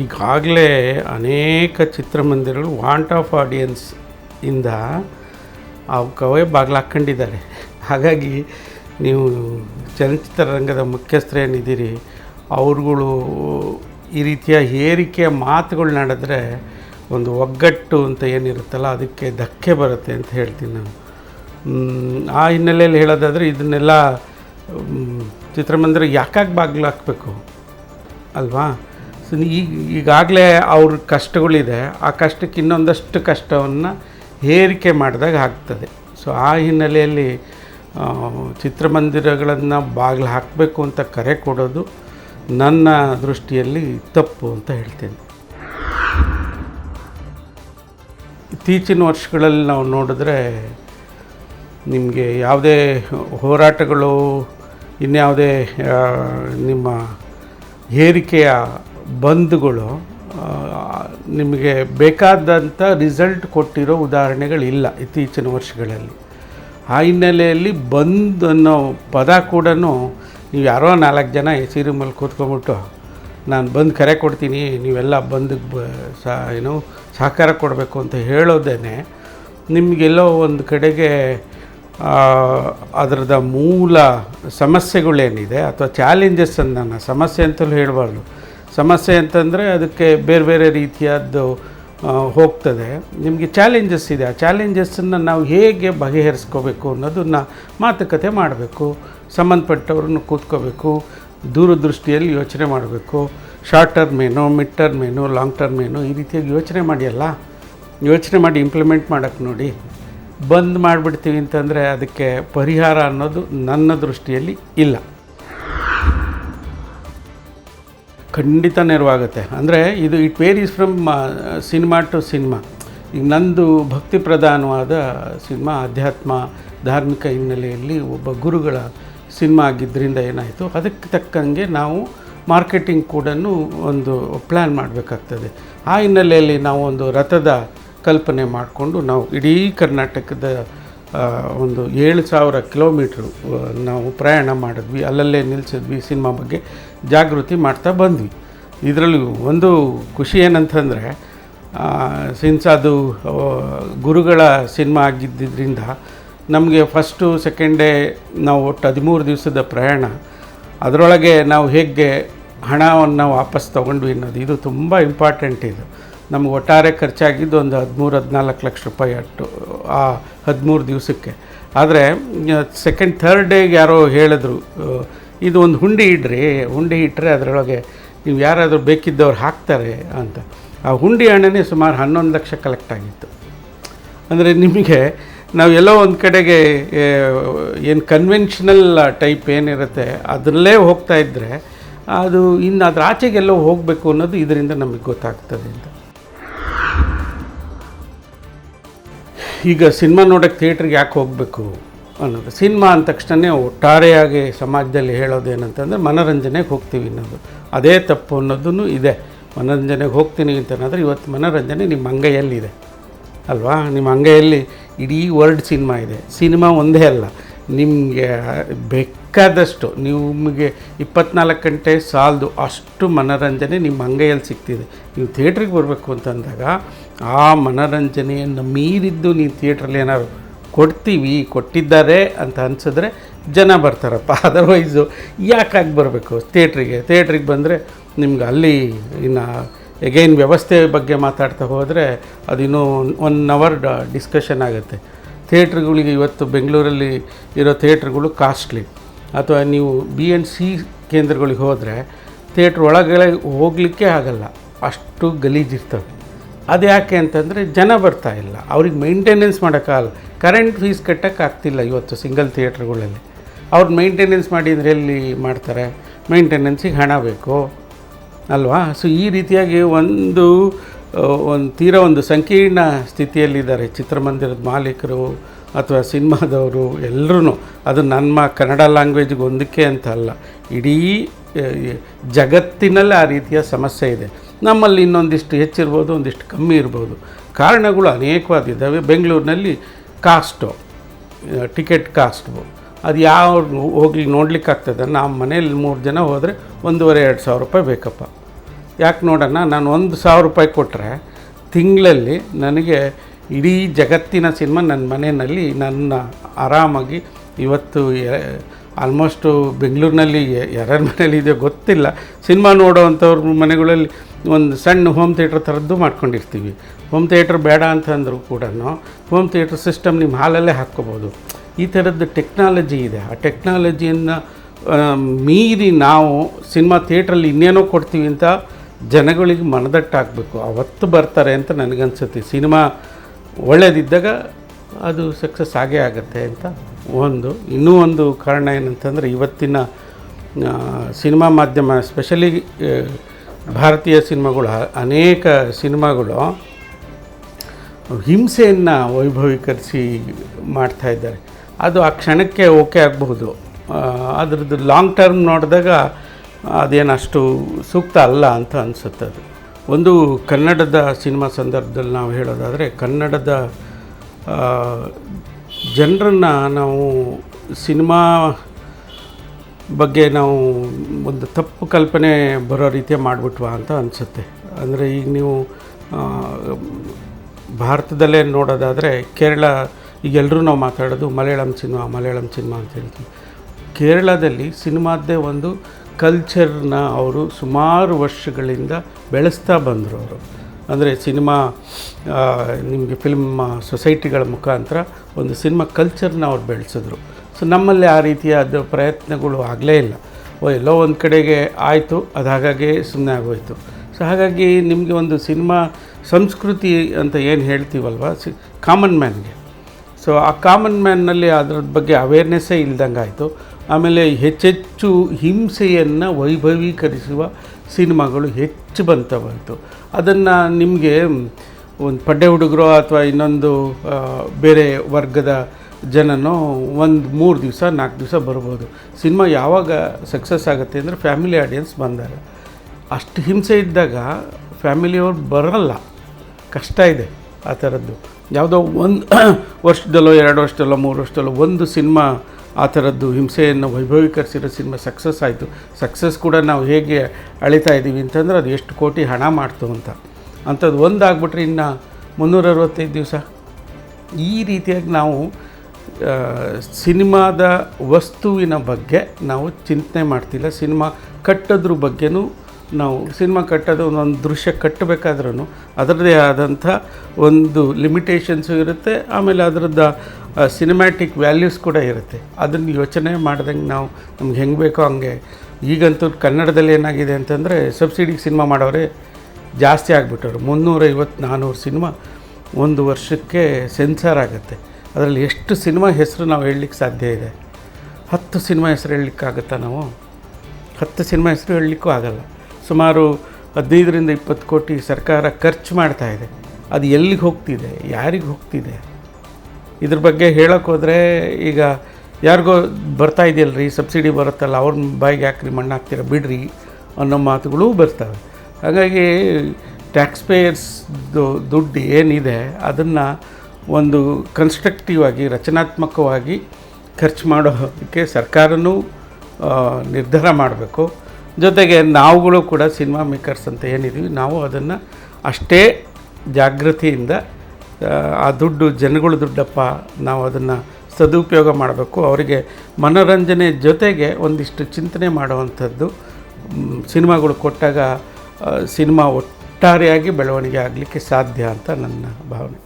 ಈಗಾಗಲೇ ಅನೇಕ ಚಿತ್ರಮಂದಿರಗಳು ವಾಂಟ್ ಆಫ್ ಆಡಿಯನ್ಸ್ ಇಂದ ಅವಕ್ಕವೇ ಬಾಗಿಲು ಹಾಕ್ಕೊಂಡಿದ್ದಾರೆ. ಹಾಗಾಗಿ ನೀವು ಚಲನಚಿತ್ರ ರಂಗದ ಮುಖ್ಯಸ್ಥರೇನಿದ್ದೀರಿ ಅವ್ರುಗಳು ಈ ರೀತಿಯ ಹೇರಿಕೆಯ ಮಾತುಗಳು ನಡೆದ್ರೆ ಒಂದು ಒಗ್ಗಟ್ಟು ಅಂತ ಏನಿರುತ್ತಲ್ಲ, ಅದಕ್ಕೆ ಧಕ್ಕೆ ಬರುತ್ತೆ ಅಂತ ಹೇಳ್ತೀನಿ ನಾನು. ಆ ಹಿನ್ನೆಲೆಯಲ್ಲಿ ಹೇಳೋದಾದರೆ ಇದನ್ನೆಲ್ಲ ಚಿತ್ರಮಂದಿರ ಯಾಕಾಗಿ ಬಾಗಿಲು ಹಾಕಬೇಕು? ಅಲ್ವಾ? ಈಗ ಈಗಾಗಲೇ ಅವ್ರ ಕಷ್ಟಗಳಿದೆ, ಆ ಕಷ್ಟಕ್ಕೆ ಇನ್ನೊಂದಷ್ಟು ಕಷ್ಟವನ್ನು ಹೇರಿಕೆ ಮಾಡಿದಾಗ ಆಗ್ತದೆ. ಸೊ ಆ ಹಿನ್ನೆಲೆಯಲ್ಲಿ ಚಿತ್ರಮಂದಿರಗಳನ್ನು ಬಾಗಿಲು ಹಾಕಬೇಕು ಅಂತ ಕರೆ ಕೊಡೋದು ನನ್ನ ದೃಷ್ಟಿಯಲ್ಲಿ ತಪ್ಪು ಅಂತ ಹೇಳ್ತೇನೆ. ಇತ್ತೀಚಿನ ವರ್ಷಗಳಲ್ಲಿ ನಾವು ನೋಡಿದ್ರೆ ನಿಮಗೆ ಯಾವುದೇ ಹೋರಾಟಗಳು, ಇನ್ಯಾವುದೇ ನಿಮ್ಮ ಹೇರಿಕೆಯ ಬಂದ್ಗಳು ನಿಮಗೆ ಬೇಕಾದಂಥ ರಿಸಲ್ಟ್ ಕೊಟ್ಟಿರೋ ಉದಾಹರಣೆಗಳಿಲ್ಲ ಇತ್ತೀಚಿನ ವರ್ಷಗಳಲ್ಲಿ. ಆ ಹಿನ್ನೆಲೆಯಲ್ಲಿ ಬಂದ್ ಅನ್ನೋ ಪದ ಕೂಡ ನೀವು ಯಾರೋ ನಾಲ್ಕು ಜನ ಈ ಸಿ ಮೇಲೆ ಕೂತ್ಕೊಂಬಿಟ್ಟು ನಾನು ಬಂದು ಕರೆ ಕೊಡ್ತೀನಿ, ನೀವೆಲ್ಲ ಬಂದಿಗೆ ಬ ಸಹ ಏನು ಸಹಕಾರ ಕೊಡಬೇಕು ಅಂತ ಹೇಳೋದೇ ನಿಮಗೆಲ್ಲೋ ಒಂದು ಕಡೆಗೆ ಅದರದ ಮೂಲ ಸಮಸ್ಯೆಗಳೇನಿದೆ, ಅಥವಾ ಚಾಲೆಂಜಸ್ ನಾನು ಸಮಸ್ಯೆ ಅಂತಲೂ ಹೇಳಬಾರ್ದು. ಸಮಸ್ಯೆ ಅಂತಂದರೆ ಅದಕ್ಕೆ ಬೇರೆ ಬೇರೆ ರೀತಿಯದ್ದು ಹೋಗ್ತದೆ. ನಿಮಗೆ ಚಾಲೆಂಜಸ್ ಇದೆ. ಆ ಚಾಲೆಂಜಸ್ಸನ್ನು ನಾವು ಹೇಗೆ ಬಗೆಹರಿಸ್ಕೋಬೇಕು ಅನ್ನೋದನ್ನು ಮಾತುಕತೆ ಮಾಡಬೇಕು. ಸಂಬಂಧಪಟ್ಟವ್ರನ್ನ ಕೂತ್ಕೋಬೇಕು. ದೂರದೃಷ್ಟಿಯಲ್ಲಿ ಯೋಚನೆ ಮಾಡಬೇಕು. ಶಾರ್ಟ್ ಟರ್ಮ್ ಏನು ಮಿಡ್ ಟರ್ಮ್ ಏನು ಲಾಂಗ್ ಟರ್ಮ್ ಏನು ಈ ರೀತಿಯಾಗಿ ಯೋಚನೆ ಮಾಡಿಯಲ್ಲ ಯೋಚನೆ ಮಾಡಿ ಇಂಪ್ಲಿಮೆಂಟ್ ಮಾಡೋಕ್ಕೆ ನೋಡಿ. ಬಂದ್ ಮಾಡಿಬಿಡ್ತೀವಿ ಅಂತಂದರೆ ಅದಕ್ಕೆ ಪರಿಹಾರ ಅನ್ನೋದು ನನ್ನ ದೃಷ್ಟಿಯಲ್ಲಿ ಇಲ್ಲ. ಖಂಡಿತ ನೆರವಾಗುತ್ತೆ. ಅಂದರೆ ಇದು it varies from cinema to cinema ಈಗ ನಂದು ಭಕ್ತಿ ಪ್ರಧಾನವಾದ ಸಿನಿಮಾ ಆಧ್ಯಾತ್ಮ, ಧಾರ್ಮಿಕ ಹಿನ್ನೆಲೆಯಲ್ಲಿ ಒಬ್ಬ ಗುರುಗಳ ಸಿನಿಮಾ ಆಗಿದ್ದರಿಂದ ಏನಾಯಿತು, ಅದಕ್ಕೆ ತಕ್ಕಂಗೆ ನಾವು ಮಾರ್ಕೆಟಿಂಗ್ ಕೂಡ ಒಂದು ಪ್ಲ್ಯಾನ್ ಮಾಡಬೇಕಾಗ್ತದೆ. ಆ ಹಿನ್ನೆಲೆಯಲ್ಲಿ ನಾವು ಒಂದು ರಥದ ಕಲ್ಪನೆ ಮಾಡಿಕೊಂಡು ನಾವು ಇಡೀ ಕರ್ನಾಟಕದ ಒಂದು ಏಳು ಸಾವಿರ ಕಿಲೋಮೀಟ್ರು ನಾವು ಪ್ರಯಾಣ ಮಾಡಿದ್ವಿ. ಅಲ್ಲಲ್ಲೇ ನಿಲ್ಲಿಸಿದ್ವಿ ಸಿನಿಮಾ ಬಗ್ಗೆ ಜಾಗೃತಿ ಮಾಡ್ತಾ ಬಂದ್ವಿ. ಇದರಲ್ಲಿ ಒಂದು ಖುಷಿ ಏನಂತಂದರೆ ಸಿನ್ಸ್ ಅದು ಗುರುಗಳ ಸಿನಿಮಾ ಆಗಿದ್ದರಿಂದ ನಮಗೆ ಫಸ್ಟು ಸೆಕೆಂಡ್ ಡೇ ನಾವು ಒಟ್ಟು ಹದಿಮೂರು ದಿವಸದ ಪ್ರಯಾಣ. ಅದರೊಳಗೆ ನಾವು ಹೇಗೆ ಹಣವನ್ನು ವಾಪಸ್ ತೊಗೊಂಡ್ವಿ ಅನ್ನೋದು ಇದು ತುಂಬ ಇಂಪಾರ್ಟೆಂಟ್ ಇದು. ನಮ್ಗೆ ಒಟ್ಟಾರೆ ಖರ್ಚಾಗಿದ್ದು ಒಂದು ಹದಿಮೂರು, ಹದಿನಾಲ್ಕು ಲಕ್ಷ ರೂಪಾಯಿ ಅಟ್ಟು ಆ ಹದಿಮೂರು ದಿವಸಕ್ಕೆ. ಆದರೆ ಸೆಕೆಂಡ್ ಥರ್ಡ್ ಡೇಗೆ ಯಾರೋ ಹೇಳಿದ್ರು ಇದು ಒಂದು ಹುಂಡಿ ಇಡ್ರಿ, ಹುಂಡಿ ಇಟ್ಟರೆ ಅದರೊಳಗೆ ನೀವು ಯಾರಾದರೂ ಬೇಕಿದ್ದವ್ರು ಹಾಕ್ತಾರೆ ಅಂತ. ಆ ಹುಂಡಿ ಹಣನೇ ಸುಮಾರು ಹನ್ನೊಂದು ಲಕ್ಷ ಕಲೆಕ್ಟ್ ಆಗಿತ್ತು. ಅಂದರೆ ನಿಮಗೆ ನಾವು ಎಲ್ಲೋ ಒಂದು ಕಡೆಗೆ ಏನು ಕನ್ವೆನ್ಷನಲ್ ಟೈಪ್ ಏನಿರುತ್ತೆ, ಅದರಲ್ಲೇ ಹೋಗ್ತಾ ಇದ್ದರೆ ಅದು ಇನ್ನು ಅದ್ರ ಆಚೆಗೆಲ್ಲೋ ಹೋಗಬೇಕು ಅನ್ನೋದು ಇದರಿಂದ ನಮಗೆ ಗೊತ್ತಾಗ್ತದೆ ಅಂತ. ಈಗ ಸಿನಿಮಾ ನೋಡೋಕ್ಕೆ ಥಿಯೇಟ್ರಿಗೆ ಯಾಕೆ ಹೋಗಬೇಕು ಅನ್ನೋದು. ಸಿನಿಮಾ ಅಂದ ತಕ್ಷಣ ಒಟ್ಟಾರೆಯಾಗಿ ಸಮಾಜದಲ್ಲಿ ಹೇಳೋದು ಏನಂತಂದರೆ ಮನೋರಂಜನೆಗೆ ಹೋಗ್ತೀವಿ ಅನ್ನೋದು ಅದೇ ತಪ್ಪು ಅನ್ನೋದೂ ಇದೆ. ಮನೋರಂಜನೆಗೆ ಹೋಗ್ತೀನಿ ಅಂತಂದರೆ ಇವತ್ತು ಮನೋರಂಜನೆ ನಿಮ್ಮ ಅಂಗೈಯಲ್ಲಿದೆ. ಅಲ್ವಾ? ನಿಮ್ಮ ಅಂಗೈಯಲ್ಲಿ ಇಡೀ ವರ್ಲ್ಡ್ ಸಿನಿಮಾ ಇದೆ. ಸಿನಿಮಾ ಒಂದೇ ಅಲ್ಲ. ನಿಮಗೆ ಬೇಕಾದಷ್ಟು, ನಿಮಗೆ ಇಪ್ಪತ್ನಾಲ್ಕು ಗಂಟೆ ಸಾಲದು ಅಷ್ಟು ಮನೋರಂಜನೆ ನಿಮ್ಮ ಅಂಗೈಯಲ್ಲಿ ಸಿಗ್ತಿದೆ. ನೀವು ಥಿಯೇಟ್ರಿಗೆ ಬರಬೇಕು ಅಂತಂದಾಗ ಆ ಮನೋರಂಜನೆಯನ್ನು ಮೀರಿದ್ದು ನೀವು ಥಿಯೇಟ್ರಲ್ಲಿ ಏನಾದ್ರು ಕೊಡ್ತೀವಿ, ಕೊಟ್ಟಿದ್ದಾರೆ ಅಂತ ಅನಿಸಿದ್ರೆ ಜನ ಬರ್ತಾರಪ್ಪ. ಅದರ್ವೈಸು ಯಾಕಾಗಿ ಬರಬೇಕು? ಥಿಯೇಟ್ರಿಗೆ ಥಿಯೇಟ್ರಿಗೆ ಬಂದರೆ ನಿಮ್ಗೆ ಅಲ್ಲಿ ಇನ್ನು ಎಗೈನ್ ವ್ಯವಸ್ಥೆ ಬಗ್ಗೆ ಮಾತಾಡ್ತಾ ಹೋದರೆ ಅದಿನ್ನೂ ಒನ್ ಅವರ್ ಡಿಸ್ಕಷನ್ ಆಗುತ್ತೆ. ಥಿಯೇಟ್ರ್ಗಳಿಗೆ ಇವತ್ತು ಬೆಂಗಳೂರಲ್ಲಿ ಇರೋ ಥಿಯೇಟ್ರ್ಗಳು ಕಾಸ್ಟ್ಲಿ. ಅಥವಾ ನೀವು ಬಿ ಎನ್ ಸಿ ಕೇಂದ್ರಗಳಿಗೆ ಹೋದರೆ ಥಿಯೇಟ್ರ್ ಒಳಗಡೆ ಹೋಗಲಿಕ್ಕೆ ಆಗಲ್ಲ. ಅಷ್ಟು ಗಲೀಜಿರ್ತವೆ ಅದು ಯಾಕೆ ಅಂತಂದರೆ ಜನ ಬರ್ತಾ ಇಲ್ಲ. ಅವ್ರಿಗೆ ಮೈಂಟೆನೆನ್ಸ್ ಮಾಡೋಕ್ಕಾಗಲ್ಲ ಕರೆಂಟ್ ಫೀಸ್ ಕಟ್ಟೋಕ್ಕಾಗ್ತಿಲ್ಲ ಇವತ್ತು ಸಿಂಗಲ್ ಥಿಯೇಟ್ರ್ಗಳಲ್ಲಿ. ಅವ್ರು ಮೇಂಟೆನೆನ್ಸ್ ಮಾಡಿದರೆ ಎಲ್ಲಿ ಮಾಡ್ತಾರೆ? ಮೈಂಟೆನೆನ್ಸಿಗೆ ಹಣ ಬೇಕು. ಅಲ್ವಾ? ಸೊ ಈ ರೀತಿಯಾಗಿ ಒಂದು ಒಂದು ತೀರ ಒಂದು ಸಂಕೀರ್ಣ ಸ್ಥಿತಿಯಲ್ಲಿದ್ದಾರೆ ಚಿತ್ರಮಂದಿರದ ಮಾಲೀಕರು ಅಥವಾ ಸಿನಿಮಾದವರು ಎಲ್ಲರೂ. ಅದು ನಮ್ಮ ಕನ್ನಡ ಲ್ಯಾಂಗ್ವೇಜ್ಗೆ ಒಂದಕ್ಕೆ ಅಂತ ಅಲ್ಲ. ಇಡೀ ಜಗತ್ತಿನಲ್ಲೇ ಆ ರೀತಿಯ ಸಮಸ್ಯೆ ಇದೆ. ನಮ್ಮಲ್ಲಿ ಇನ್ನೊಂದಿಷ್ಟು ಹೆಚ್ಚಿರ್ಬೋದು, ಒಂದಿಷ್ಟು ಕಮ್ಮಿ ಇರ್ಬೋದು. ಕಾರಣಗಳು ಅನೇಕವಾದಿದ್ದಾವೆ. ಬೆಂಗಳೂರಿನಲ್ಲಿ ಕಾಸ್ಟು ಟಿಕೆಟ್ ಕಾಸ್ಟು. ಅದು ಯಾವ ಹೋಗ್ಲಿ ನೋಡ್ಲಿಕ್ಕೆ ಆಗ್ತದೆ ನಮ್ಮ ಮನೇಲಿ ಮೂರು ಜನ ಹೋದರೆ ಒಂದೂವರೆ, ಎರಡು ಸಾವಿರ ರೂಪಾಯಿ ಬೇಕಪ್ಪ. ಯಾಕೆ ನೋಡೋಣ ನಾನು ಒಂದು ಸಾವಿರ ರೂಪಾಯಿ ಕೊಟ್ಟರೆ ತಿಂಗಳಲ್ಲಿ ನನಗೆ ಇಡೀ ಜಗತ್ತಿನ ಸಿನಿಮಾ ನನ್ನ ಮನೆಯಲ್ಲಿ ನನ್ನ ಆರಾಮಾಗಿ ಇವತ್ತು ಆಲ್ಮೋಸ್ಟು ಬೆಂಗಳೂರಿನಲ್ಲಿ ಯಾರ್ಯಾರ ಮನೇಲಿ ಇದೆಯೋ ಗೊತ್ತಿಲ್ಲ. ಸಿನಿಮಾ ನೋಡೋವಂಥವ್ರ ಮನೆಗಳಲ್ಲಿ ಒಂದು ಸಣ್ಣ ಹೋಮ್ ಥಿಯೇಟ್ರ್ ಥರದ್ದು ಮಾಡ್ಕೊಂಡಿರ್ತೀವಿ. ಹೋಮ್ ಥಿಯೇಟ್ರ್ ಬೇಡ ಅಂತಂದರೂ ಕೂಡ ಹೋಮ್ ಥಿಯೇಟ್ರ್ ಸಿಸ್ಟಮ್ ನಿಮ್ಮ ಹಾಲಲ್ಲೇ ಹಾಕ್ಕೋಬೋದು. ಈ ಥರದ್ದು ಟೆಕ್ನಾಲಜಿ ಇದೆ. ಆ ಟೆಕ್ನಾಲಜಿಯನ್ನು ಮೀರಿ ನಾವು ಸಿನಿಮಾ ಥಿಯೇಟ್ರಲ್ಲಿ ಇನ್ನೇನೋ ಕೊಡ್ತೀವಿ ಅಂತ ಜನಗಳಿಗೆ ಮನದಟ್ಟಾಗಬೇಕು. ಅವತ್ತು ಬರ್ತಾರೆ ಅಂತ ನನಗನ್ಸುತ್ತೆ. ಸಿನಿಮಾ ಒಳ್ಳೇದಿದ್ದಾಗ ಅದು ಸಕ್ಸಸ್ ಆಗೇ ಆಗುತ್ತೆ ಅಂತ ಒಂದು. ಇನ್ನೂ ಒಂದು ಕಾರಣ ಏನಂತಂದರೆ ಇವತ್ತಿನ ಸಿನಿಮಾ ಮಾಧ್ಯಮ ಸ್ಪೆಷಲಿ ಭಾರತೀಯ ಸಿನಿಮಾಗಳು ಅನೇಕ ಸಿನಿಮಾಗಳು ಹಿಂಸೆಯನ್ನು ವೈಭವೀಕರಿಸಿ ಮಾಡ್ತಾ ಇದ್ದಾರೆ. ಅದು ಆ ಕ್ಷಣಕ್ಕೆ ಓಕೆ ಆಗಬಹುದು. ಅದರದ್ದು ಲಾಂಗ್ ಟರ್ಮ್ ನೋಡಿದಾಗ ಅದೇನು ಅಷ್ಟು ಸೂಕ್ತ ಅಲ್ಲ ಅಂತ ಅನಿಸುತ್ತೆ ಅದು. ಒಂದು ಕನ್ನಡದ ಸಿನಿಮಾ ಸಂದರ್ಭದಲ್ಲಿ ನಾವು ಹೇಳೋದಾದರೆ ಕನ್ನಡದ ಜನರನ್ನು ನಾವು ಸಿನಿಮಾ ಬಗ್ಗೆ ನಾವು ಒಂದು ತಪ್ಪು ಕಲ್ಪನೆ ಬರೋ ರೀತಿಯ ಮಾಡಿಬಿಟ್ವಾ ಅಂತ ಅನಿಸುತ್ತೆ. ಅಂದರೆ ಈಗ ನೀವು ಭಾರತದಲ್ಲೇ ನೋಡೋದಾದರೆ ಕೇರಳ, ಈಗ ಎಲ್ಲರೂ ನಾವು ಮಾತಾಡೋದು ಮಲಯಾಳಂ ಸಿನಿಮಾ ಮಲಯಾಳಂ ಸಿನಿಮಾ ಅಂತ ಹೇಳ್ತೀವಿ. ಕೇರಳದಲ್ಲಿ ಸಿನಿಮಾದ್ದೇ ಒಂದು ಕಲ್ಚರ್ನ ಅವರು ಸುಮಾರು ವರ್ಷಗಳಿಂದ ಬೆಳೆಸ್ತಾ ಬಂದರು ಅವರು. ಅಂದರೆ ಸಿನಿಮಾ ನಿಮಗೆ ಫಿಲ್ಮ್ ಸೊಸೈಟಿಗಳ ಮುಖಾಂತರ ಒಂದು ಸಿನಿಮಾ ಕಲ್ಚರ್ನ ಅವ್ರು ಬೆಳೆಸಿದ್ರು. ಸೊ ನಮ್ಮಲ್ಲಿ ಆ ರೀತಿಯಾದ ಪ್ರಯತ್ನಗಳು ಆಗಲೇ ಇಲ್ಲ. ಓ, ಎಲ್ಲೋ ಒಂದು ಕಡೆಗೆ ಆಯಿತು, ಅದು ಹಾಗಾಗಿ ಸುಮ್ಮನೆ ಆಗೋಯ್ತು. ಸೊ ಹಾಗಾಗಿ ನಿಮಗೆ ಒಂದು ಸಿನಿಮಾ ಸಂಸ್ಕೃತಿ ಅಂತ ಏನು ಹೇಳ್ತೀವಲ್ವ? ಸಿ, ಕಾಮನ್ ಮ್ಯಾನ್ಗೆ. ಸೊ ಆ ಕಾಮನ್ ಮ್ಯಾನ್ನಲ್ಲಿ ಅದ್ರ ಬಗ್ಗೆ ಅವೇರ್ನೆಸ್ಸೇ ಇಲ್ದಂಗೆ ಆಯಿತು. ಆಮೇಲೆ ಹೆಚ್ಚೆಚ್ಚು ಹಿಂಸೆಯನ್ನು ವೈಭವೀಕರಿಸುವ ಸಿನಿಮಾಗಳು ಹೆಚ್ಚು ಬಂತವಾಯಿತು. ಅದನ್ನು ನಿಮಗೆ ಒಂದು ಪಡ್ಡೆ ಹುಡುಗರು ಅಥವಾ ಇನ್ನೊಂದು ಬೇರೆ ವರ್ಗದ ಜನನೋ ಒಂದು ಮೂರು ದಿವಸ, ನಾಲ್ಕು ದಿವಸ ಬರ್ಬೋದು. ಸಿನಿಮಾ ಯಾವಾಗ ಸಕ್ಸಸ್ ಆಗುತ್ತೆ ಅಂದರೆ ಫ್ಯಾಮಿಲಿ ಆಡಿಯನ್ಸ್ ಬಂದಾಗ ಅಷ್ಟು ಹಿಂಸೆ ಇದ್ದಾಗ ಫ್ಯಾಮಿಲಿಯವ್ರು ಬರಲ್ಲ. ಕಷ್ಟ ಇದೆ ಆ ಥರದ್ದು ಯಾವುದೋ ಒಂದು ವರ್ಷದಲ್ಲೋ, ಎರಡು ವರ್ಷದಲ್ಲೋ, ಮೂರು ವರ್ಷದಲ್ಲೋ ಒಂದು ಸಿನಿಮಾ ಆ ಥರದ್ದು ಹಿಂಸೆಯನ್ನು ವೈಭವೀಕರಿಸಿರೋ ಸಿನಿಮಾ ಸಕ್ಸಸ್ ಆಯಿತು. ಸಕ್ಸಸ್ ಕೂಡ ನಾವು ಹೇಗೆ ಅಳಿತಾ ಇದ್ದೀವಿ ಅಂತಂದ್ರೆ ಅದು ಎಷ್ಟು ಕೋಟಿ ಹಣ ಮಾಡ್ತು ಅಂತ. ಅಂಥದ್ದು ಒಂದು ಆಗ್ಬಿಟ್ರೆ ಇನ್ನು ಮುನ್ನೂರ ಅರವತ್ತೈದು ದಿವಸ. ಈ ರೀತಿಯಾಗಿ ನಾವು ಸಿನಿಮಾದ ವಸ್ತುವಿನ ಬಗ್ಗೆ ನಾವು ಚಿಂತನೆ ಮಾಡ್ತಿಲ್ಲ. ಸಿನಿಮಾ ಕಟ್ಟೋದ್ರ ಬಗ್ಗೆನೂ ನಾವು ಸಿನಿಮಾ ಕಟ್ಟೋದು ಒಂದೊಂದು ದೃಶ್ಯ ಕಟ್ಟಬೇಕಾದ್ರೂ ಅದರದ್ದೇ ಆದಂಥ ಒಂದು ಲಿಮಿಟೇಷನ್ಸು ಇರುತ್ತೆ. ಆಮೇಲೆ ಅದರದ್ದು ಸಿನಿಮ್ಯಾಟಿಕ್ ವ್ಯಾಲ್ಯೂಸ್ ಕೂಡ ಇರುತ್ತೆ. ಅದನ್ನು ಯೋಚನೆ ಮಾಡ್ದಂಗೆ ನಾವು ನಮ್ಗೆ ಹೆಂಗೆ ಬೇಕೋ ಹಂಗೆ. ಈಗಂತೂ ಕನ್ನಡದಲ್ಲಿ ಏನಾಗಿದೆ ಅಂತಂದರೆ ಸಬ್ಸಿಡಿಗೆ ಸಿನಿಮಾ ಮಾಡೋರೆ ಜಾಸ್ತಿ ಆಗಿಬಿಟ್ಟವ್ರು. ಮುನ್ನೂರೈವತ್ತು ನಾನ್ನೂರು ಸಿನಿಮಾ ಒಂದು ವರ್ಷಕ್ಕೆ ಸೆನ್ಸಾರ್ ಆಗುತ್ತೆ. ಅದರಲ್ಲಿ ಎಷ್ಟು ಸಿನಿಮಾ ಹೆಸರು ನಾವು ಹೇಳಲಿಕ್ಕೆ ಸಾಧ್ಯ ಇದೆ? ಹತ್ತು ಸಿನಿಮಾ ಹೆಸರು ಹೇಳಲಿಕ್ಕಾಗುತ್ತಾ ನಾವು? ಹತ್ತು ಸಿನಿಮಾ ಹೆಸರು ಹೇಳಲಿಕ್ಕೂ ಆಗಲ್ಲ. ಸುಮಾರು ಹದಿನೈದರಿಂದ ಇಪ್ಪತ್ತು ಕೋಟಿ ಸರ್ಕಾರ ಖರ್ಚು ಮಾಡ್ತಾ ಇದೆ. ಅದು ಎಲ್ಲಿಗೆ ಹೋಗ್ತಿದೆ? ಯಾರಿಗೆ ಹೋಗ್ತಿದೆ? ಇದ್ರ ಬಗ್ಗೆ ಹೇಳೋಕ್ಕೋದ್ರೆ ಈಗ ಯಾರಿಗೋ ಬರ್ತಾ ಇದೆಯಲ್ರಿ? ಸಬ್ಸಿಡಿ ಬರುತ್ತಲ್ಲ, ಅವ್ರ ಬಾಯಿಗೆ ಯಾಕ್ರಿ ಮಣ್ಣು ಹಾಕ್ತೀರ, ಬಿಡ್ರಿ ಅನ್ನೋ ಮಾತುಗಳು ಬರ್ತವೆ. ಹಾಗಾಗಿ ಟ್ಯಾಕ್ಸ್ ಪೇಯರ್ಸ್ದು ದುಡ್ಡು ಏನಿದೆ, ಅದನ್ನು ಒಂದು ಕನ್ಸ್ಟ್ರಕ್ಟಿವ್ ಆಗಿ, ರಚನಾತ್ಮಕವಾಗಿ ಖರ್ಚು ಮಾಡೋದಕ್ಕೆ ಸರ್ಕಾರನೂ ನಿರ್ಧಾರ ಮಾಡಬೇಕು. ಜೊತೆಗೆ ನಾವುಗಳು ಕೂಡ ಸಿನಿಮಾ ಮೇಕರ್ಸ್ ಅಂತ ಏನಿದ್ದೀವಿ ನಾವು ಅದನ್ನು ಅಷ್ಟೇ ಜಾಗೃತಿಯಿಂದ ಆ, ದುಡ್ಡು ಜನಗಳ ದುಡ್ಡಪ್ಪ ನಾವು ಅದನ್ನು ಸದುಪಯೋಗ ಮಾಡಬೇಕು. ಅವರಿಗೆ ಮನೋರಂಜನೆ ಜೊತೆಗೆ ಒಂದಿಷ್ಟು ಚಿಂತನೆ ಮಾಡುವಂಥದ್ದು ಸಿನಿಮಾಗಳು ಕೊಟ್ಟಾಗ ಸಿನಿಮಾ ಒಟ್ಟಾರೆಯಾಗಿ ಬೆಳವಣಿಗೆ ಆಗಲಿಕ್ಕೆ ಸಾಧ್ಯ ಅಂತ ನನ್ನ ಭಾವನೆ.